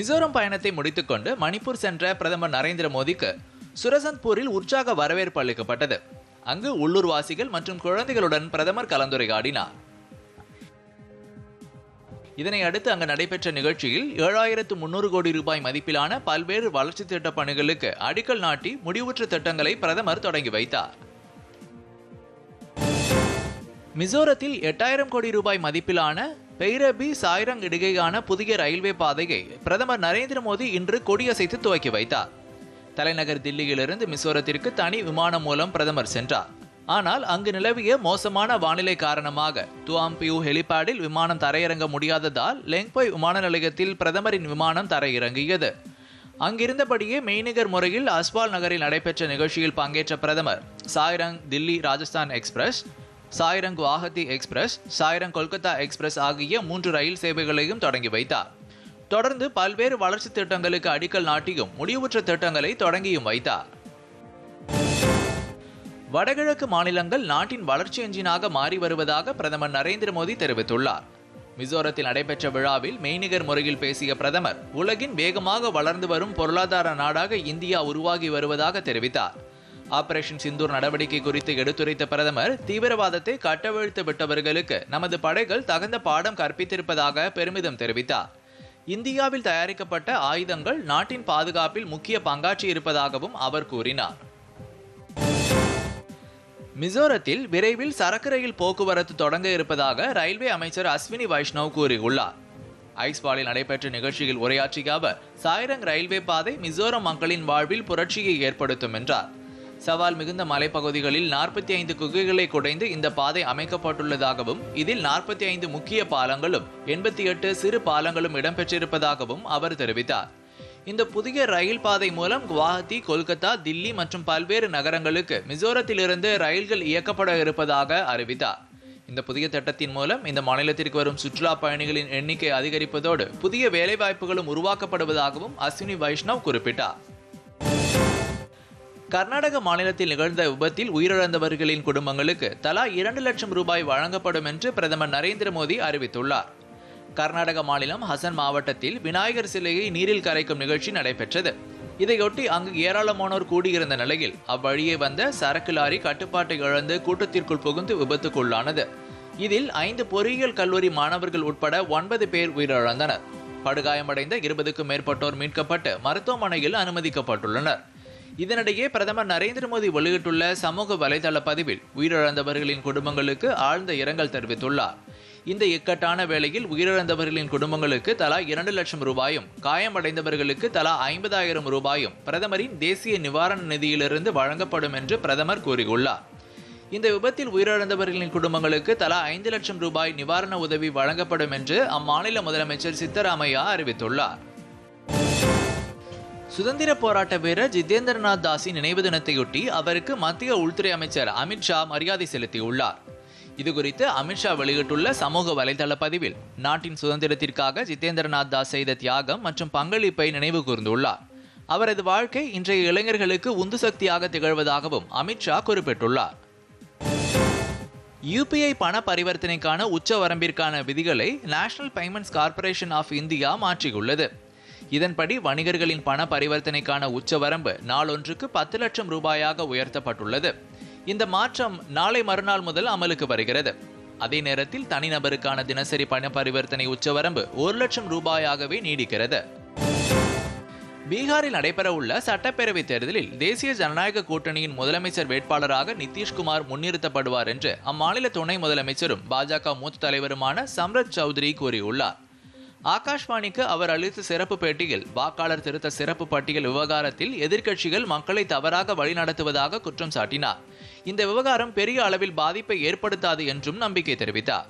மிசோரம் பயணத்தை முடித்துக்கொண்டு மணிப்பூர் சென்ற பிரதமர் நரேந்திர மோடிக்கு சுரசந்த்பூரில் உற்சாக வரவேற்பு அளிக்கப்பட்டது. அங்கு உள்ளூர்வாசிகள் மற்றும் குழந்தைகளுடன் பிரதமர் கலந்துரையாடினார். இதனை அடுத்து அங்கு நடைபெற்ற நிகழ்ச்சியில் ஏழாயிரத்து முன்னூறு கோடி ரூபாய் மதிப்பிலான பல்வேறு வளர்ச்சி திட்ட பணிகளுக்கு அடிக்கல் நாட்டி முடிவுற்ற திட்டங்களை பிரதமர் தொடங்கி வைத்தார். மிசோரத்தில் எட்டாயிரம் கோடி ரூபாய் மதிப்பிலான பெய்ரபி சாய்ரங் இடையேயான புதிய ரயில்வே பாதையை பிரதமர் நரேந்திர மோடி இன்று கொடியசைத்து துவக்கி வைத்தார். தலைநகர் தில்லியிலிருந்து மிசோரத்திற்கு தனி விமானம் மூலம் பிரதமர் சென்றார். ஆனால் அங்கு நிலவிய மோசமான வானிலை காரணமாக துவாம்பியூ ஹெலிபேடில் விமானம் தரையிறங்க முடியாததால் லெங்போய் விமான நிலையத்தில் பிரதமரின் விமானம் தரையிறங்கியது. அங்கிருந்தபடியே மெய்நிகர் முறையில் அஸ்வால் நகரில் நடைபெற்ற நிகழ்ச்சியில் பங்கேற்ற பிரதமர் Sairang Delhi Rajasthan express Sairang Guwahati express Sairang Kolkata express ஆகிய மூன்று ரயில் சேவைகளையும் தொடங்கி வைத்தார். தொடர்ந்து பல்வேறு வளர்ச்சி திட்டங்களுக்கு அடிக்கல் நாட்டியும் முடிவுற்ற திட்டங்களை தொடங்கியும் வைத்தார். வடகிழக்கு மாநிலங்கள் நாட்டின் வளர்ச்சி எஞ்சினாக மாறி வருவதாக பிரதமர் நரேந்திர மோடி தெரிவித்துள்ளார். மிசோரத்தில் நடைபெற்ற விழாவில் மெய்நிகர் முறையில் பேசிய பிரதமர் உலகின் வேகமாக வளர்ந்து வரும் பொருளாதார நாடாக இந்தியா உருவாகி வருவதாக தெரிவித்தார். ஆபரேஷன் சிந்தூர் நடவடிக்கை குறித்து எடுத்துரைத்த பிரதமர் தீவிரவாதத்தை கட்டவிழ்த்து விட்டவர்களுக்கு நமது படைகள் தகுந்த பாடம் கற்பித்திருப்பதாக பெருமிதம் தெரிவித்தார். இந்தியாவில் தயாரிக்கப்பட்ட ஆயுதங்கள் நாட்டின் பாதுகாப்பில் முக்கிய பங்காற்றி இருப்பதாகவும் அவர் கூறினார். மிசோரத்தில் விரைவில் சரக்கு ரயில் போக்குவரத்து தொடங்க இருப்பதாக ரயில்வே அமைச்சர் அஸ்வினி வைஷ்ணவ் கூறியுள்ளார். ஐஸ்பாலில் நடைபெற்ற நிகழ்ச்சியில் உரையாற்றிய அவர் சாய்ரங் ரயில்வே பாதை மிசோரம் மக்களின் வாழ்வில் புரட்சியை ஏற்படுத்தும் என்றார். சவால் மிகுந்த மலைப்பகுதிகளில் நாற்பத்தி ஐந்து குகைகளை குடைந்து இந்த பாதை அமைக்கப்பட்டுள்ளதாகவும் இதில் நாற்பத்தி ஐந்து முக்கிய பாலங்களும் எண்பத்தி எட்டு சிறு பாலங்களும் இடம்பெற்றிருப்பதாகவும் அவர் தெரிவித்தார். இந்த புதிய ரயில் பாதை மூலம் குவாஹத்தி கொல்கத்தா தில்லி மற்றும் பல்வேறு நகரங்களுக்கு மிசோரத்திலிருந்து ரயில்கள் இயக்கப்பட இருப்பதாக அறிவித்தார். இந்த புதிய திட்டத்தின் மூலம் இந்த மாநிலத்திற்கு வரும் சுற்றுலா பயணிகளின் எண்ணிக்கை அதிகரிப்பதோடு புதிய வேலைவாய்ப்புகளும் உருவாக்கப்படுவதாகவும் அஸ்வினி வைஷ்ணவ் குறிப்பிட்டார். கர்நாடக மாநிலத்தில் நிகழ்ந்த விபத்தில் உயிரிழந்தவர்களின் குடும்பங்களுக்கு தலா இரண்டு லட்சம் ரூபாய் வழங்கப்படும் என்று பிரதமர் நரேந்திர மோடி அறிவித்துள்ளார். கர்நாடக மாநிலம் ஹசன் மாவட்டத்தில் விநாயகர் சிலையை நீரில் கரைக்கும் நிகழ்ச்சி நடைபெற்றது. இதையொட்டி அங்கு ஏராளமானோர் கூடியிருந்த நிலையில் அவ்வழியே வந்த சரக்கு லாரி கட்டுப்பாட்டை இழந்து கூட்டத்திற்குள் புகுந்து விபத்துக்குள்ளானது. இதில் ஐந்து பொறியியல் கல்லூரி மாணவர்கள் உட்பட ஒன்பது பேர் உயிரிழந்தனர். படுகாயமடைந்த இருபதுக்கும் மேற்பட்டோர் மீட்கப்பட்டு மருத்துவமனையில் அனுமதிக்கப்பட்டுள்ளனர். இதனிடையே பிரதமர் நரேந்திர மோடி வெளியிட்டுள்ள சமூக வலைதள பதிவில் உயிரிழந்தவர்களின் குடும்பங்களுக்கு ஆழ்ந்த இரங்கல் தெரிவித்துள்ளார். இந்த இக்கட்டான வேளையில் உயிரிழந்தவர்களின் குடும்பங்களுக்கு தலா இரண்டு லட்சம் ரூபாயும் காயமடைந்தவர்களுக்கு தலா ஐம்பதாயிரம் ரூபாயும் பிரதமரின் தேசிய நிவாரண நிதியிலிருந்து வழங்கப்படும் என்று பிரதமர் கூறியுள்ளார். இந்த விபத்தில் உயிரிழந்தவர்களின் குடும்பங்களுக்கு தலா ஐந்து லட்சம் ரூபாய் நிவாரண உதவி வழங்கப்படும் என்று அம்மாநில முதலமைச்சர் சித்தராமையா அறிவித்துள்ளார். சுதந்திர போராட்ட வீரர் ஜிதேந்திரநாத் தாஸின் நினைவு தினத்தையொட்டி அவருக்கு மத்திய உள்துறை அமைச்சர் அமித்ஷா மரியாதை செலுத்தியுள்ளார். இது குறித்து அமித்ஷா வெளியிட்டுள்ள சமூக வலைதள பதிவில் நாட்டின் சுதந்திரத்திற்காக ஜிதேந்திரநாத் தாஸ் செய்த தியாகம் மற்றும் பங்களிப்பை நினைவு கூர்ந்துள்ளார். அவரது வாழ்க்கை இன்றைய இளைஞர்களுக்கு உந்து சக்தியாக திகழ்வதாகவும் அமித்ஷா குறிப்பிட்டுள்ளார். யூபிஐ பண பரிவர்த்தனைக்கான உச்ச வரம்பிற்கான விதிகளை national payments corporation of India மாற்றியுள்ளது. இதன்படி வணிகர்களின் பண பரிவர்த்தனைக்கான உச்சவரம்பு நாளொன்றுக்கு பத்து லட்சம் ரூபாயாக உயர்த்தப்பட்டுள்ளது. இந்த மாற்றம் நாளை மறுநாள் முதல் அமலுக்கு வருகிறது. அதே நேரத்தில் தனிநபருக்கான தினசரி பண பரிவர்த்தனை உச்சவரம்பு ஒரு லட்சம் ரூபாயாகவே நீடிக்கிறது. பீகாரில் நடைபெறவுள்ள சட்டப்பேரவை தேர்தலில் தேசிய ஜனநாயக கூட்டணியின் முதலமைச்சர் வேட்பாளராக நிதிஷ்குமார் முன்னிறுத்தப்படுவார் என்று அம்மாநில துணை முதலமைச்சரும் பாஜக மூத்த தலைவருமான சம்ரத் சௌத்ரி கூறியுள்ளார். ஆகாஷ்வாணிக்கு அவர் அளித்த சிறப்பு பேட்டியில் வாக்காளர் திருத்த சிறப்பு பட்டியல் விவகாரத்தில் எதிர்க்கட்சிகள் மக்களை தவறாக வழிநடத்துவதாக குற்றம் சாட்டினார். இந்த விவகாரம் பெரிய அளவில் பாதிப்பை ஏற்படுத்தாது என்றும் நம்பிக்கை தெரிவித்தார்.